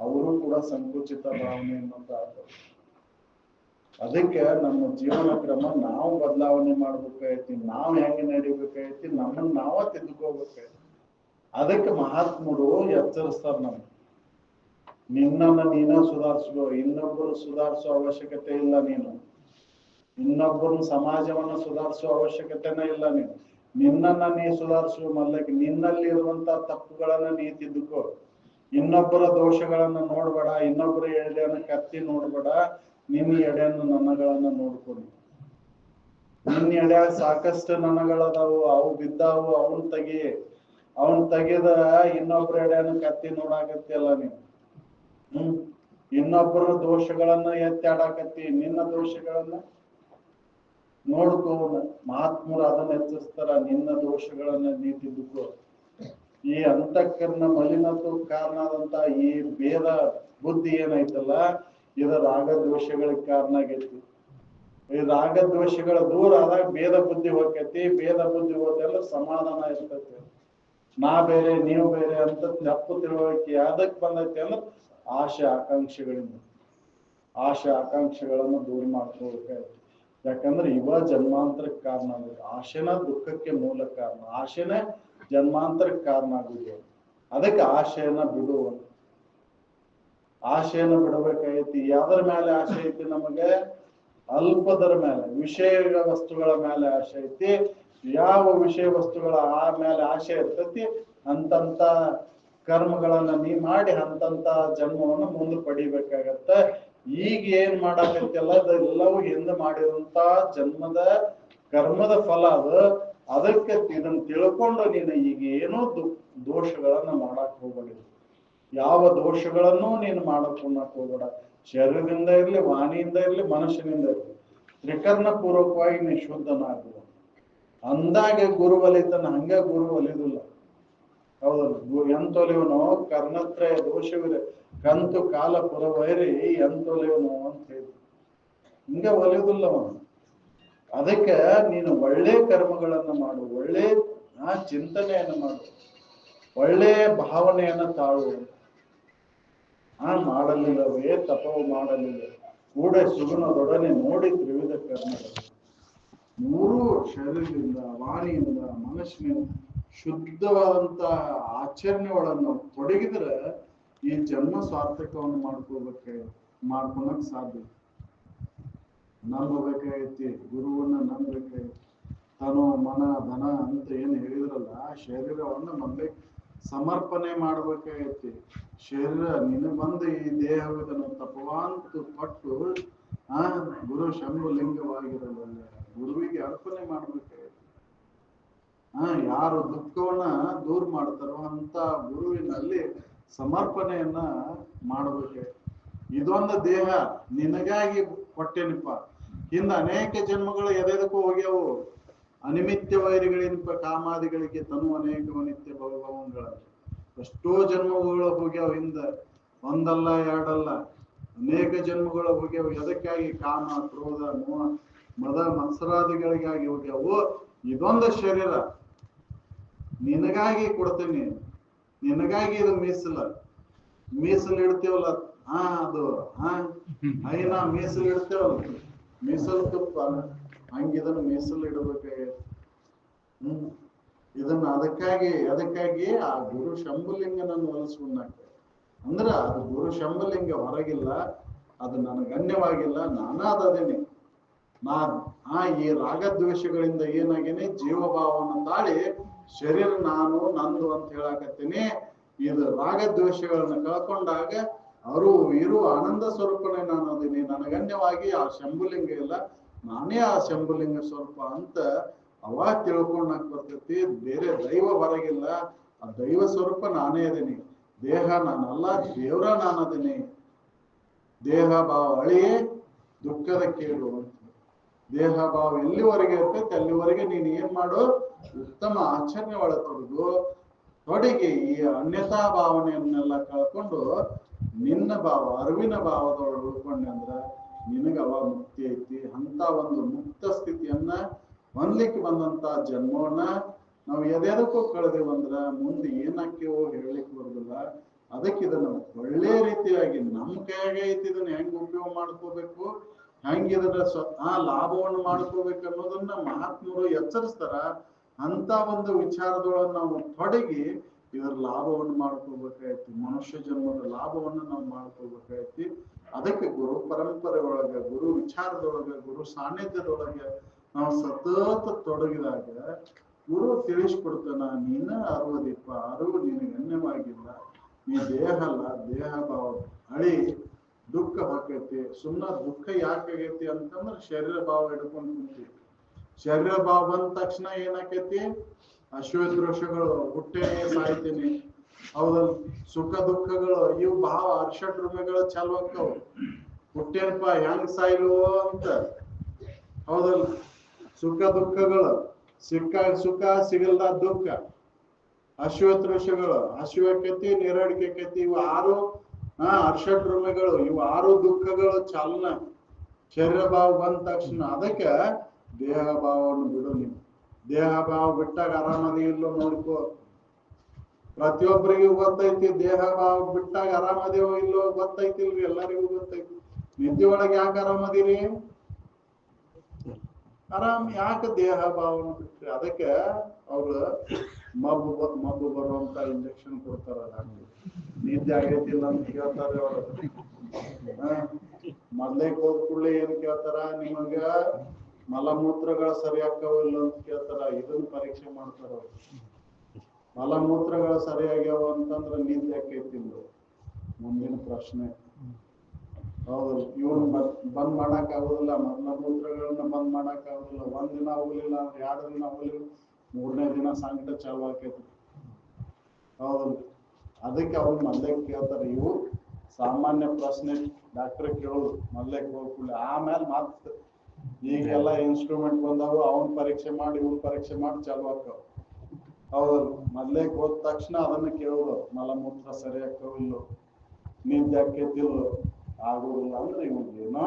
ಅವರು ಕೂಡ ಸಂಕುಚಿತ ಭಾವನೆಯನ್ನು ತಾಳ್ತಾರೆ ಅದಕ್ಕೆ ನಮ್ಮ ಜೀವನ ಕ್ರಮ, ನಾವು ಬದಲಾವಣೆ ಮಾಡ್ಬೇಕೈತಿ ನಾವು ಹೆಂಗೆ ನಡಿಬೇಕಾಯ್ತಿ ನಮ್ಮನ್ನ ನಾವ ತಿದ್ಕೋಬೇಕಾಯ್ತಿ ಅದಕ್ಕೆ ಮಹಾತ್ಮರು ಎಚ್ಚರಿಸ್ತಾರ ನಮ್ಗೆ. ನಿನ್ನನ್ನ ನೀನ ಸುಧಾರಿಸ್ಕೋ ಇನ್ನೊಬ್ಬರು ಸುಧಾರಿಸೋ ಅವಶ್ಯಕತೆ ಇಲ್ಲ ನೀನು. ಇನ್ನೊಬ್ಬರನ್ನ ಸಮಾಜವನ್ನ ಸುಧಾರಿಸುವ ಅವಶ್ಯಕತೆನೇ ಇಲ್ಲ ನೀವು. ನಿನ್ನನ್ನ ನೀ ಸುಧಾರಿಸುವ ಮಲ್ಲಕ್ಕೆ ನಿನ್ನಲ್ಲಿ ಇರುವಂತ ತಪ್ಪುಗಳನ್ನ ನೀ ತಿದ್ದುಕೋ. ಇನ್ನೊಬ್ಬರ ದೋಷಗಳನ್ನ ನೋಡ್ಬೇಡ, ಇನ್ನೊಬ್ಬರ ಎಡೆಯನ್ನ ಕತ್ತಿ ನೋಡ್ಬೇಡ, ನಿನ್ನ ಎಡೆಯನ್ನು ನನಗಳನ್ನ ನೋಡ್ಕೊಡಿ. ನಿನ್ನ ಎಡ್ಯಾಗ ಸಾಕಷ್ಟು ನನಗಳದಾವು ಅವು ಬಿದ್ದಾವು, ಅವನ್ ತೆಗಿ, ಅವನ್ ತೆಗೆದ ಇನ್ನೊಬ್ಬರ ಎಡೆಯನ್ನು ಕತ್ತಿ ನೋಡಾಕತ್ತಿಯಲ್ಲ ನೀವು ಹ್ಮ್. ಇನ್ನೊಬ್ಬರ ದೋಷಗಳನ್ನ ಎತ್ತಾಡಾಕತ್ತಿ ನಿನ್ನ ದೋಷಗಳನ್ನ ನೋಡ್ಕೋ ಮಹಾತ್ಮರು ಅದನ್ನ ಹೆಚ್ಚಿಸ್ತಾರ ನಿನ್ನ ದೋಷಗಳನ್ನ ನೀ ತಿದ್ದುಕೋ. ಈ ಅಂತಕರ್ಣ ಮಲಿನತ್ವ ಕಾರಣ ಆದಂತ ಈ ಭೇದ ಬುದ್ಧಿ ಏನೈತಲ್ಲ ಇದು ರಾಗ ಕಾರಣ ಆಗೈತಿ. ಈ ರಾಗ ದೋಷಗಳ ದೂರ ಆದಾಗ ಭೇದ ಬುದ್ಧಿ ಹೋಗ್ತೈತಿ, ಭೇದ ಬುದ್ಧಿ ಹೋದೆಲ್ಲ ಸಮಾಧಾನ ಇರ್ತೈತಿ. ನಾ ಬೇರೆ, ನೀವು ಬೇರೆ ಅಂತ ತಪ್ಪು ತಿಳುವಳಿಕೆ ಯಾವ್ದಕ್ ಬಂದೈತಿ ಅಂದ್ರೆ ಆಶೆ, ಆಕಾಂಕ್ಷೆಗಳಿಂದ. ಆಶೆ, ಆಕಾಂಕ್ಷೆಗಳನ್ನು ದೂರ ಮಾಡ್ಕೋಬೇಕಾಯ್ತು ಯಾಕಂದ್ರೆ ಇವ ಜನ್ಮಾಂತರಕ್ಕೆ ಕಾರಣ ಆಗುದು. ಆಶೆನ ದುಃಖಕ್ಕೆ ಮೂಲ ಕಾರಣ. ಆಶೆನೇ ಜನ್ಮಾಂತರಕ್ಕೆ ಕಾರಣ ಆಗುದು. ಅದಕ್ಕೆ ಆಶೆಯನ್ನ ಬಿಡು ಆಶೆಯನ್ನ ಬಿಡಬೇಕಾಗೈತಿ. ಯಾವ್ದ್ರ ಮೇಲೆ ಆಸೆ ಐತಿ ನಮಗೆ? ಅಲ್ಪದರ ಮೇಲೆ. ವಿಷಯ ವಸ್ತುಗಳ ಮೇಲೆ ಆಸೆ ಐತಿ. ಯಾವ ವಿಷಯ ವಸ್ತುಗಳ ಆ ಮೇಲೆ ಆಸೆ ಇರ್ತೈತಿ? ಅಂತಂತ ಕರ್ಮಗಳನ್ನ ನೀ ಮಾಡಿ ಅಂತಂತ ಜನ್ಮವನ್ನು ಮುಂದೆ ಪಡಿಬೇಕಾಗತ್ತ. ಈಗ ಏನ್ ಮಾಡಾಕತ್ತಿಲ್ಲ ಅದೆಲ್ಲವೂ ಹಿಂದೆ ಮಾಡಿರುವಂತ ಜನ್ಮದ ಕರ್ಮದ ಫಲ ಅದ. ಅದಕ್ಕೆ ಇದನ್ನ ತಿಳ್ಕೊಂಡು ನೀನು ಈಗ ಏನೋ ದೋಷಗಳನ್ನ ಮಾಡಕ್ ಹೋಗ್ಬೇಡಿ. ಯಾವ ದೋಷಗಳನ್ನೂ ನೀನು ಮಾಡಕ್ ಹೋಗ್ಬೇಡ. ಶರೀರದಿಂದ ಇರ್ಲಿ, ವಾಣಿಯಿಂದ ಇರ್ಲಿ, ಮನುಷ್ಯನಿಂದ ಇರ್ಲಿ ತ್ರಿಕರ್ಣ ಪೂರ್ವಕವಾಗಿ ನೀ ಶುದ್ಧನಾಗುವ. ಅಂದಾಗೆ ಗುರು ಒಲಿತಾನ ಹಂಗ ಗುರು ಒಲಿದಿಲ್ಲ ಗು- ಎಂತೊಲಿವನು ಕರ್ಣತ್ರಯ ದೋಷವಿದೆ. ಕಂತು ಕಾಲ ಪುರವೈರಿ ಎಂತೊಲಿವನು ಅಂತ ಹೇಳಿ ಹಿಂಗ ಒಲಿಯುದಿಲ್ಲ ಅವನು. ಅದಕ್ಕೆ ನೀನು ಒಳ್ಳೆ ಕರ್ಮಗಳನ್ನ ಮಾಡು, ಒಳ್ಳೆ ಚಿಂತನೆಯನ್ನು ಚಿಂತನೆಯನ್ನ ಮಾಡು, ಒಳ್ಳೆ ಭಾವನೆಯನ್ನ ತಾಳು. ಆ ಮಾಡಲಿಲ್ಲವೇ, ತಪವು ಮಾಡಲಿಲ್ಲ. ಕೂಡ ಸುಗುಣದೊಡನೆ ನೋಡಿ ತ್ರಿವಿಧ ಕರ್ಮಗಳು. ಮೂರು ಶರೀರದಿಂದ, ವಾಣಿಯಿಂದ, ಮನಸ್ಸಿನಿಂದ. ಶುದ್ಧವಾದಂತ ಆಚರಣೆ ಒಳಗೆ ತೊಡಗಿದ್ರೆ ಈ ಜನ್ಮ ಸಾರ್ಥಕವನ್ನು ಮಾಡ್ಕೋಬೇಕ ಮಾಡ್ಕೊಳಕ್ ಸಾಧ್ಯ. ನಂಬಬೇಕಾಗೈತಿ, ಗುರುವನ್ನ ನಂಬಬೇಕಾಗೈತಿ. ತನು, ಮನ, ಧನ, ಅಂತ ಏನ್ ಹೇಳಿದ್ರಲ್ಲ ಶರೀರವನ್ನ ಮೊದ್ಲೇ ಸಮರ್ಪಣೆ ಮಾಡ್ಬೇಕಾಗೈತಿ. ಶರೀರ ನಿನ್ನ ಬಂದ ಈ ದೇಹವಿದನ್ನು ತಪವಾಂತು ಪಟ್ಟು, ಆ, ಗುರು ಶಂಭು ಲಿಂಗವಾಗಿರಲ್ಲ ಗುರುವಿಗೆ ಅರ್ಪಣೆ ಮಾಡ್ಬೇಕಾಗೈತಿ ಆ ಯಾರು ದುಃಖವನ್ನ ದೂರ ಮಾಡ್ತಾರೋ ಅಂತ ಗುರುವಿನಲ್ಲಿ ಸಮರ್ಪಣೆಯನ್ನ ಮಾಡಬೇಕು ಇದೊಂದು ದೇಹ, ನಿನಗಾಗಿ ಕೊಟ್ಟೆನಪ್ಪ. ಹಿಂದ ಅನೇಕ ಜನ್ಮಗಳು ಎದೆದಕ್ಕೂ ಹೋಗ್ಯಾವು. ಅನಿಮಿತ್ಯ ವೈರಿಗಳಿನಪ್ಪ ಕಾಮಾದಿಗಳಿಗೆ ತನು ಅನೇಕ ನಿತ್ಯ ಭಗವಂಗಳ ಎಷ್ಟೋ ಜನ್ಮಗಳು ಹೋಗ್ಯಾವ ಹಿಂದ. ಒಂದಲ್ಲ, ಎರಡಲ್ಲ. ಅನೇಕ ಜನ್ಮಗಳು ಹೋಗ್ಯಾವ. ಎದಕ್ಕಾಗಿ ಕಾಮ, ಕ್ರೋಧ, ಮೋಹ, ಮದ, ಮತ್ಸರಾದಿಗಳಿಗಾಗಿ ಹೋಗ್ಯಾವು. ಇದೊಂದು ಶರೀರ. ನಿನಗಾಗಿ ಕೊಡ್ತೀನಿ. ನಿನಗಾಗಿ ಇದು ಮೀಸಲ. ಮೀಸಲು ಇಡ್ತೀವಲ್ಲ? ಹಾ, ಅದು, ಹಾ. ಐನ ಮೀಸಲು ಇಡ್ತೇವಲ್ಲ. ಮೀಸಲು ತುಪ್ಪ. ಹಂಗಿದನ್ನ ಮೀಸಲು ಇಡಬೇಕಾಗೈತಿ ಹ್ಮ್. ಇದನ್ನ ಅದಕ್ಕಾಗಿ ಅದಕ್ಕಾಗಿ ಆ ಗುರು ಶಂಭುಲಿಂಗನನ್ನು ಹೊಲಿಸ್ಕೊಂಡಾಕ ಅಂದ್ರ ಅದು ಗುರು ಶಂಭುಲಿಂಗ ಹೊರಗಿಲ್ಲ. ಅದು ನನಗನ್ಯವಾಗಿಲ್ಲ ನಾನಾದದೇನೆ ನಾ ಆ ಈ ರಾಗದ್ವೇಷಗಳಿಂದ ಏನಾಗೇನೆ? ಜೀವಭಾವವನ್ನು ತಾಳಿ ಶರೀರ ನಾನು, ನಂದು ಅಂತ ಹೇಳಾಕತ್ತೀನಿ. ಇದು ರಾಗದ್ವೇಷಗಳನ್ನ ಕಳ್ಕೊಂಡಾಗ ಅವರು ಇರುವ ಆನಂದ ಸ್ವರೂಪನೇ ನಾನು ಅದೀನಿ. ನನಗನ್ಯವಾಗಿ ಆ ಶಂಭುಲಿಂಗ ಇಲ್ಲ. ನಾನೇ ಆ ಶಂಭುಲಿಂಗ ಸ್ವರೂಪ ಅಂತ ಅವಾಗ ತಿಳ್ಕೊಂಡಾಗ ಬರ್ತೈತಿ. ಬೇರೆ ದೈವ ಹೊರಗಿಲ್ಲ ಆ ದೈವ ಸ್ವರೂಪ ನಾನೇ ಅದೀನಿ. ದೇಹ ನಾನಲ್ಲ, ದೇವ್ರ ನಾನು ಅದೀನಿ. ದೇಹ ಭಾವ ಅಳಿ, ದುಃಖದ ಕೇಳು ಅಂತ. ದೇಹ ಭಾವ ಎಲ್ಲಿವರೆಗೆ ಇರ್ತೈತೆ, ಅಲ್ಲಿವರೆಗೆ ನೀನು ಏನ್ ಮಾಡು? ಉತ್ತಮ ಆಚರಣೆ ತೊಡಗು. ತೊಡಗಿ ಈ ಅನ್ಯತಾ ಭಾವನೆಯನ್ನೆಲ್ಲ ಕಳ್ಕೊಂಡು ನಿನ್ನ ಭಾವ, ಅರಿವಿನ ಭಾವದೊಳಗೆ ಉಳ್ಕೊಂಡೆ ಅಂದ್ರ ನಿನಗ ಅವ ಮುಕ್ತಿ ಐತಿ. ಅಂತ ಒಂದು ಮುಕ್ತ ಸ್ಥಿತಿಯನ್ನ ಹೊಂದ್ಲಿಕ್ಕೆ ಬಂದಂತ ಜನ್ಮವನ್ನ ನಾವು ಎದೆದಕ್ಕೂ ಕಳೆದೇವಂದ್ರ ಮುಂದೆ ಏನಾಕ್ಯವೋ ಹೇಳಲಿಕ್ಕೆ ಬರುದಿಲ್ಲ. ಅದಕ್ಕೆ ಇದನ್ನ ಒಳ್ಳೆ ರೀತಿಯಾಗಿ ನಮ್ಮ ಕೈಯಾಗೆ ಐತಿ, ಇದನ್ನ ಹೆಂಗ್ ಉಪಯೋಗ ಮಾಡ್ಕೋಬೇಕು? ಹೆಂಗಿದ್ರ ಸ್ವ ಲಾಭವನ್ನು ಮಾಡ್ಕೋಬೇಕು ಅನ್ನೋದನ್ನ ಮಹಾತ್ಮರು ಎಚ್ಚರಿಸ್ತಾರ. ಅಂತ ಒಂದು ವಿಚಾರದೊಳಗೆ ನಾವು ತೊಡಗಿ ಇದರ ಲಾಭವನ್ನು ಮಾಡ್ಕೋಬೇಕಾಯ್ತಿ ಮನುಷ್ಯ ಜನ್ಮದ ಲಾಭವನ್ನು ನಾವು ಮಾಡ್ಕೋಬೇಕಾಯ್ತಿ ಅದಕ್ಕೆ ಗುರು ಪರಂಪರೆ ಗುರು ವಿಚಾರದೊಳಗೆ, ಗುರು ಸಾನ್ನಿಧ್ಯದೊಳಗೆ ನಾವು ಸತತ ತೊಡಗಿದಾಗ ಗುರು ತಿಳಿಸ್ಕೊಡ್ತಾನ, ನೀನ ಅರುವುದಿಪ್ಪ, ಅರಿವು ನಿನಗೆ ಗಣ್ಯವಾಗಿಲ್ಲ ನೀ ದೇಹ ಅಲ್ಲ, ದೇಹ ಭಾವ ಹಳಿ ದುಃಖ ಹಾಕೈತಿ. ಸುಮ್ಮನೆ ದುಃಖ ಯಾಕಾಗೈತಿ ಅಂತಂದ್ರೆ ಶರೀರ ಭಾವ ಹಿಡ್ಕೊಂಡು ಕುಂತೀವಿ ಶರೀರ ಭಾವ ಬಂದ ತಕ್ಷಣ ಏನಾಕೈತಿ? ಅಶ್ವದೃಶ್ಯಗಳು ಹುಟ್ಟೇನೆ ಸಾಯ್ತೀನಿ. ಹೌದಲ್ ಸುಖ ದುಃಖಗಳು, ಇವು ಭಾವ ಚಾಲು ಆಕ್ಕವು ಹುಟ್ಟೇನಪ್ಪ ಹೆಂಗ್ ಸಾಯ್ಲು ಅಂತ. ಹೌದಲ್ ಸುಖ ದುಃಖಗಳು, ಸಿಕ್ಕ ಸುಖ ಸಿಗಲ್ದ ದುಃಖ. ಅಶ್ವತೃಷಗಳು ಹಸಿವಾಕತಿ ನೀರಡಿಕೆಕತಿ ಇವು ಆರು, ಹಾ, ಅರ್ಷಟ್ ರೂಮೆಗಳು ಇವು ಆರು ದುಃಖಗಳು ಚಾಲನ. ಶರೀರ ಭಾವ ಬಂದ ತಕ್ಷಣ. ಅದಕ್ಕೆ ದೇಹ ಭಾವವನ್ನು ಬಿಡು ನೀವು ದೇಹ ಭಾವ ಬಿಟ್ಟಾಗ ಆರಾಮದಿ ಇಲ್ಲೋ ನೋಡ್ಕೋ. ಪ್ರತಿಯೊಬ್ಬರಿಗೂ ಗೊತ್ತೈತಿ ದೇಹ ಭಾವ ಬಿಟ್ಟಾಗ ಆರಾಮದೇವೋ ಇಲ್ಲೋ ಗೊತ್ತೈತಿಲ್ರಿ, ಎಲ್ಲರಿಗೂ ಗೊತ್ತೈತಿ. ನಿದ್ದೆ ಒಳಗೆ ಯಾಕೆ ಆರಾಮದಿರಿ? ಆರಾಮ್ ಯಾಕೆ ದೇಹ ಭಾವವನ್ನು ಬಿಟ್ರಿ? ಅದಕ್ಕೆ ಅವ್ರು ಮಬ್ಬು ಮಬ್ಬು ಬರುವಂತ ಇಂಜೆಕ್ಷನ್ ಕೊಡ್ತಾರ. ನಿದ್ದೆ ಆಗೈತಿಲ್ಲ ಅಂತ ಕೇಳ್ತಾರೆ ಅವರು. ಮೊದ್ಲೇ ಹೋದ ಕೂಡಲೇ ಏನ್ ಕೇಳ್ತಾರ. ನಿಮಗ ಮಲಮೂತ್ರಗಳು ಸರಿ ಆಕ್ಕವ ಇಲ್ಲ ಅಂತ ಕೇಳ್ತಾರ, ಇದನ್ನ ಪರೀಕ್ಷೆ ಮಾಡ್ತಾರ ಮಲಮೂತ್ರಗಳು ಸರಿಯಾಗ್ಯಾವ ಅಂತಂದ್ರ ನಿದ್ದೆ ಆಕೈತಿಲ್ಲ ಮುಂದಿನ ಪ್ರಶ್ನೆ. ಹೌದು, ಇವನ್ ಬಂದ್ ಮಾಡಕ್ ಆಗುದಿಲ್ಲ, ಮಲಮೂತ್ರಗಳನ್ನ ಬಂದ್ ಮಾಡಕ್ ಆಗುದಿಲ್ಲ. ಒಂದ್ ದಿನ ಹೋಗ್ಲಿಲ್ಲ ಅಂದ್ರೆ ಎರಡು ದಿನ ಹೋಗ್ಲಿಲ್ಲ, ಮೂರನೇ ದಿನ ಸಂಕಟ ಚಾಲು ಆಕೈತಿ. ಹೌದು, ಅದಕ್ಕೆ ಅವ್ರು ಮಲ್ಲೆ ಕೇಳ್ತಾರೆ. ಇವು ಸಾಮಾನ್ಯ ಪ್ರಶ್ನೆ. ಡಾಕ್ಟರ್ ಕೇಳೋದು ಮಲ್ಲೆ ಹೋಗ್ಕೊಳ್ಳಿ ಆಮೇಲೆ ಮತ್ ಈಗೆಲ್ಲ ಇನ್ಸ್ಟ್ರೂಮೆಂಟ್ ಬಂದಾಗ ಅವನ್ ಪರೀಕ್ಷೆ ಮಾಡಿ ಇವನ್ ಪರೀಕ್ಷೆ ಮಾಡಿ ಚಾಲು ಆಕ್ಕವ ಹೌದಲ್ಲ ಮೊದ್ಲೇ ಹೋದ ತಕ್ಷಣ ಅದನ್ನ ಕೇಳೋದು ಮಲಮೂತ್ರ ಸರಿ ಇಲ್ಲೋ ನಿದ್ದೆ ಆಕೈತಿಲ್ಲೋ ಆಗೋದಿಲ್ಲ ಅಂದ್ರೆ ಇವ್ರಿಗೆ ಏನೋ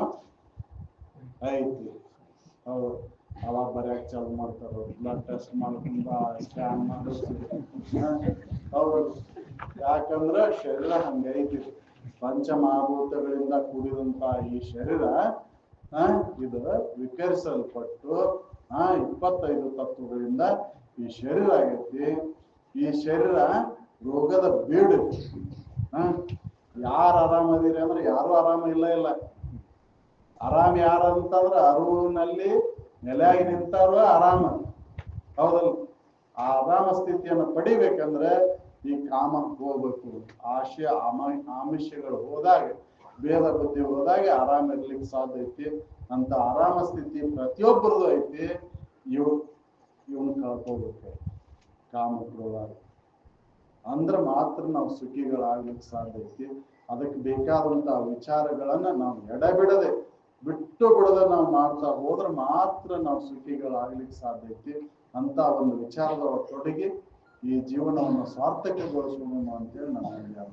ಐತಿ. ಹೌದು ಅವಾಗ ಬರ್ಯಾಕ ಚಾಲು ಮಾಡ್ತಾರ? ಬ್ಲಡ್ ಟೆಸ್ಟ್ ಮಾಡ್ಕೊಂಡ ಸ್ಕ್ಯಾನ್? ಹೌದು. ಯಾಕಂದ್ರ ಶರೀರ ಹಂಗೈತಿ. ಪಂಚಮಹಾಭೂತಗಳಿಂದ ಕೂಡಿದಂತ ಈ ಶರೀರ ಇದು ವಿಕರಿಸಲ್ಪಟ್ಟು ಆ, ಇಪ್ಪತ್ತೈದು ತತ್ವಗಳಿಂದ ಈ ಶರೀರ ಆಗೈತಿ. ಈ ಶರೀರ ರೋಗದ ಬೀಡು. ಹ ಯಾರು ಆರಾಮದಿರಿ ಅಂದ್ರೆ ಯಾರು ಆರಾಮ ಇಲ್ಲ ಇಲ್ಲ. ಆರಾಮ ಯಾರು ಅಂತಂದ್ರ ಅರುವಿನಲ್ಲಿ ನೆಲೆಯಾಗಿ ನಿಂತಾರ ಆರಾಮ. ಹೌದಲ್ಲ? ಆ ಆರಾಮ ಸ್ಥಿತಿಯನ್ನು ಪಡಿಬೇಕಂದ್ರೆ ಈ ಕಾಮ ಹೋಗ್ಬೇಕು. ಆಶೆ, ಆಮ, ಆಮಿಷಗಳು ಹೋದಾಗ ಭೇದ ಬುದ್ಧಿ ಹೋದಾಗ ಆರಾಮ ಇರ್ಲಿಕ್ಕೆ ಸಾಧ್ಯ ಐತಿ. ಅಂತ ಆರಾಮ ಸ್ಥಿತಿ ಪ್ರತಿಯೊಬ್ಬರದು ಐತಿ. ಇವ್ ಇವನ್ ಕಳ್ಕೋಬೇಕು. ಕಾಮ ಕ್ರೋಧ. ಅಂದ್ರ ಮಾತ್ರ ನಾವು ಸುಖಿಗಳಾಗ್ಲಿಕ್ಕೆ ಸಾಧ್ಯ ಐತಿ. ಅದಕ್ಕೆ ಬೇಕಾದಂತಹ ವಿಚಾರಗಳನ್ನ ನಾವು ಎಡಬಿಡದೆ ಬಿಟ್ಟು ಬಿಡದೆ ನಾವು ಮಾಡ್ತಾ ಹೋದ್ರೆ ಮಾತ್ರ ನಾವು ಸುಖಿಗಳಾಗ್ಲಿಕ್ಕೆ ಸಾಧ್ಯ ಐತಿ. ಅಂತ ಒಂದು ವಿಚಾರದ ತೊಡಗಿ ಈ ಜೀವನವನ್ನು ಸಾರ್ಥಕಗೊಳಿಸೋಣ ಅಂತೇಳಿ ನಾನು ವಿಚಾರ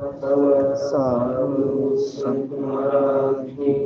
तव साधु संगी